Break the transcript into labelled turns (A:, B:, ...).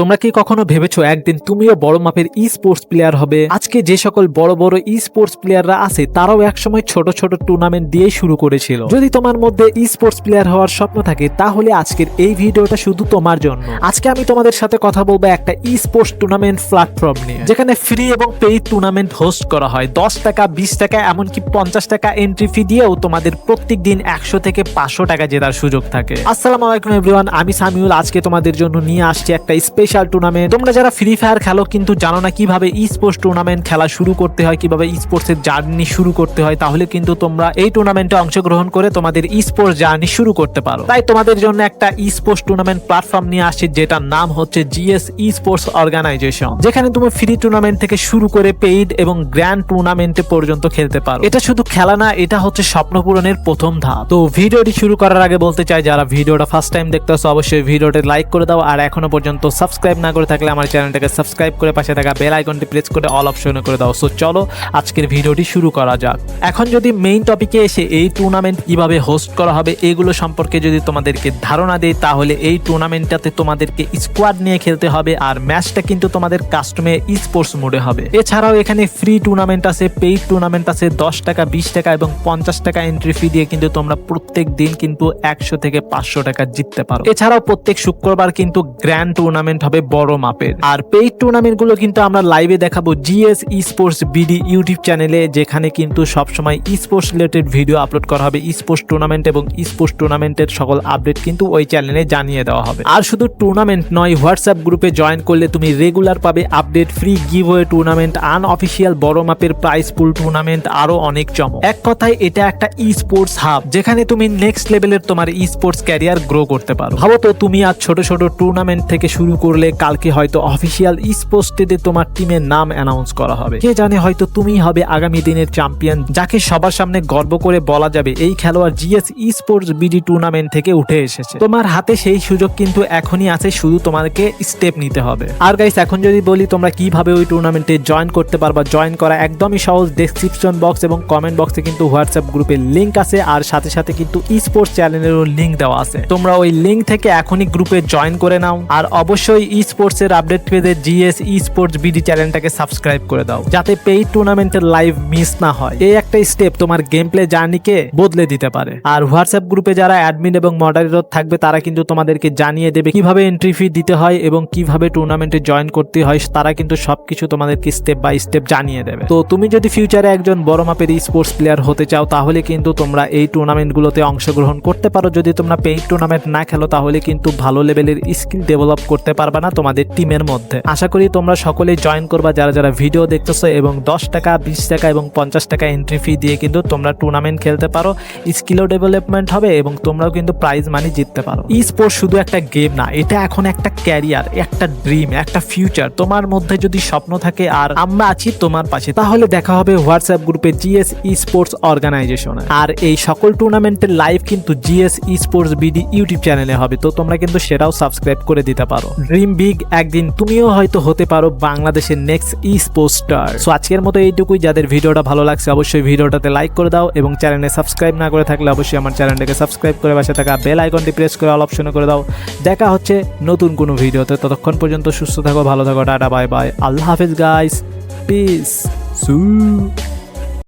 A: তোমরা কি কখনো ভেবেছো একদিন তুমিও বড় মাপের ই স্পোর্টস প্লেয়ার হবে? আজকে যে সকল বড় বড় ই স্পোর্টস প্লেয়াররা আছে, তারাও একসময় ছোট ছোট টুর্নামেন্ট দিয়েই শুরু করেছিল। যদি তোমার মধ্যে ই স্পোর্টস প্লেয়ার হওয়ার স্বপ্ন থাকে, তাহলে আজকের এই ভিডিওটা শুধু তোমার জন্য। আজকে আমি তোমাদের সাথে কথা বলব একটা ই স্পোর্টস টুর্নামেন্ট প্ল্যাটফর্ম নিয়ে, যেখানে ফ্রি এবং পেইড টুর্নামেন্ট হোস্ট করা হয়। দশ টাকা, বিশ টাকা, এমনকি পঞ্চাশ টাকা এন্ট্রি ফি দিয়েও তোমাদের প্রত্যেক দিন একশো থেকে পাঁচশো টাকা জেতার সুযোগ থাকে। আসসালামু আলাইকুম এভরিওয়ান আমি সামিউল। আজকে তোমাদের জন্য নিয়ে আসছি একটা স্পেশাল টুর্নামেন্ট তোমরা যারা ফ্রি ফায়ার খেলো, কিন্তু জানো না কীভাবে ই স্পোর্টস টুর্নামেন্ট খেলা শুরু করতে হয়, কীভাবে ই স্পোর্টস এর জার্নি শুরু করতে হয়, তাহলে কিন্তু তোমরা এই টুর্নামেন্টে অংশগ্রহণ করে তোমাদের ই স্পোর্টস জার্নি শুরু করতে পারো। তাই তোমাদের জন্য একটা ই স্পোর্টস টুর্নামেন্ট প্ল্যাটফর্ম নিয়ে আসছি, যেটার নাম হচ্ছে জিএস ই স্পোর্টস অর্গানাইজেশন যেখানে তুমি ফ্রি টুর্নামেন্ট থেকে শুরু করে পেইড এবং গ্র্যান্ড টুর্নামেন্টে পর্যন্ত খেলতে পারো। এটা শুধু খেলা না, এটা হচ্ছে স্বপ্ন পূরণের প্রথম ধাপ। তো ভিডিওটি শুরু করার আগে বলতে চাই, যারা ভিডিওটা ফার্স্ট টাইম দেখতেছো, অবশ্যই ভিডিওটি লাইক করে দাও, আর এখনও পর্যন্ত সাবস্ক্রাইব না করে থাকলে আমার চ্যানেলটাকে সাবস্ক্রাইব করে পাশে থাকা বেল আইকনটি প্রেস করে অল অপশনে করে দাও। সো চলো আজকের ভিডিওটি শুরু করা যাক। এখন যদি মেইন টপিকে এসে এই টুর্নামেন্ট কীভাবে হোস্ট করা হবে এগুলো সম্পর্কে যদি তোমাদেরকে ধারণা দেই, তাহলে এই টুর্নামেন্টটাতে তোমাদেরকে স্কোয়াড নিয়ে খেলতে হবে আর ম্যাচটা কিন্তু তোমাদের কাস্টমে স্পোর্টস মোডে হবে। এছাড়াও এখানে ফ্রি টুর্নামেন্ট আছে পেইড টুর্নামেন্ট আছে, দশ টাকা, বিশ টাকা এবং পঞ্চাশ টাকা এন্ট্রি ফি দিয়ে কিন্তু তোমরা প্রত্যেক দিন কিন্তু একশো থেকে পাঁচশো টাকা জিততে পারো। এছাড়াও প্রত্যেক শুক্রবার কিন্তু গ্র্যান্ড টুর্নামেন্ট হবে বড় মাপের। আর পেইড টুর্নামেন্টগুলো কিন্তু আমরা লাইভে দেখাবো G S esports BD YouTube চ্যানেলে যেখানে কিন্তু সবসময় esports related video upload করা হবে। ই স্পোর্টস টুর্নামেন্ট এবং ই স্পোর্টস টুর্নামেন্টের সকল আপডেট কিন্তু ওই চ্যানেলে জানিয়ে দেওয়া হবে। আর শুধু টুর্নামেন্ট নয় হোয়াটসঅ্যাপ গ্রুপে জয়েন করলে তুমি রেগুলার পাবে update free give giveaway tournament unofficial বড় মাপের প্রাইস পুল টুর্নামেন্ট আরও অনেক চমক। এক কথায়, এটা একটা ই স্পোর্টস হাব যেখানে তুমি নেক্সট লেভেলের তোমার ই স্পোর্টস ক্যারিয়ার গ্রো করতে পারো। ভাবো তো, তুমি আজ ছোট ছোট টুর্নামেন্ট থেকে শুরু করলে কালকে হয়তো অফিসিয়াল ই স্পোর্টস তোমার টিমের নাম অ্যানাউন্স করা হবে। কে জানে হয়তো তুমিই হবে আগামী দিনের চ্যাম্পিয়ন যাকে সবার সামনে গর্ব করে বলা যাবে এই খেলোয়াড় জিএস স্পোর্টস বিডি টুর্নামেন্ট থেকে উঠে এসেছে। তোমার হাতে সেই সুযোগ কিন্তু এখনই আছে, শুধু তোমাকে স্টেপ নিতে হবে। আর গাইস এখন যদি বলি তোমরা কীভাবে ওই টুর্নামেন্টে জয়েন করতে পারবা জয়েন করা একদমই সহজ। ডেসক্রিপশন বক্স এবং কমেন্ট বক্সে কিন্তু হোয়াটসঅ্যাপ গ্রুপের লিংক আছে, আর সাথে সাথে কিন্তু স্পোর্টস চ্যানেলেরও লিংক দেওয়া আছে। তোমরা ওই লিংক থেকে এখনই গ্রুপে জয়েন করে নাও। আর অবশ্যই ই স্পোর্টস এর আপডেট পেতে জিএস ই স্পোর্টস বিডি চ্যানেলটাকে সাবস্ক্রাইব করে দাও, যাতে পেইড টুর্নামেন্টের লাইভ মিস না হয়। এই একটা স্টেপ তোমার গেম প্লে জার্নিকে বদলে দিতে পারে। আর হোয়াটসঅ্যাপ গ্রুপে যারা অ্যাডমিন এবং মডারেটর থাকবে, তারা কিন্তু তোমাদেরকে জানিয়ে দেবে কীভাবে এন্ট্রি ফি দিতে হয় এবং কীভাবে টুর্নামেন্টে জয়েন করতে হয়, তারা কিন্তু সবকিছু তোমাদেরকে স্টেপ বাই স্টেপ জানিয়ে দেবে। তো তুমি যদি ফিউচারে একজন বড় মাপের স্পোর্টস প্লেয়ার হতে চাও, তাহলে কিন্তু তোমরা এই টুর্নামেন্টগুলোতে অংশগ্রহণ করতে পারো। যদি তোমরা পেইড টুর্নামেন্ট না খেলো, তাহলে কিন্তু ভালো লেভেলের স্কিল ডেভেলপ করতে পারবে না তোমাদের টিমের মধ্যে। আশা করি তোমরা সকলেই জয়েন করবা, যারা যারা ভিডিও দেখতেছো এবং দশ টাকা, বিশ টাকা এবং পঞ্চাশ টাকা এন্ট্রি ফি দিয়ে কিন্তু তোমরা টুর্নামেন্ট খেলতে পারো। স্কিলও ডেভেলপমেন্ট হবে এবং তোমরাও কিন্তু প্রাইজ মানি জিততে পারো। ই স্পোর্টস শুধু একটা গেম না, এটা এখন একটা ক্যারিয়ার একটা ড্রিম একটা ফিউচার তোমার মধ্যে যদি স্বপ্ন থাকে আর আমরা আছি তোমার পাশে, তাহলে দেখা হবে হোয়াটসঅ্যাপ গ্রুপে জিএস ই স্পোর্টস অর্গানাইজেশন আর এই সকল টুর্নামেন্টের লাইভ কিন্তু G S esports BD YouTube চ্যানেলে হবে, তো তোমরা কিন্তু সেটাও সাবস্ক্রাইব করে দিতে পারো। ড্রিম বিগ একদিন তুমিও হয়তো হতে পারো বাংলাদেশের next esports star so আজকের মতো এইটুকুই। যাদের ভিডিওটা ভালো লাগছে, অবশ্যই ভিডিওটাতে লাইক করে দাও এবং চ্যানেলে সাবস্ক্রাইব না করে থাকলে অবশ্যই আমার চ্যানেলটাকে সাবস্ক্রাইব করে পাশে থাকা বেল আইকনটি প্রেস করে অল অপশনে করে দাও। দেখা হচ্ছে নতুন কোনো ভিডিওতে। ততক্ষণ পর্যন্ত সুস্থ থাকো, ভালো থাকো, টাটা বাই বাই আল্লাহ হাফিজ গাইস পিস সু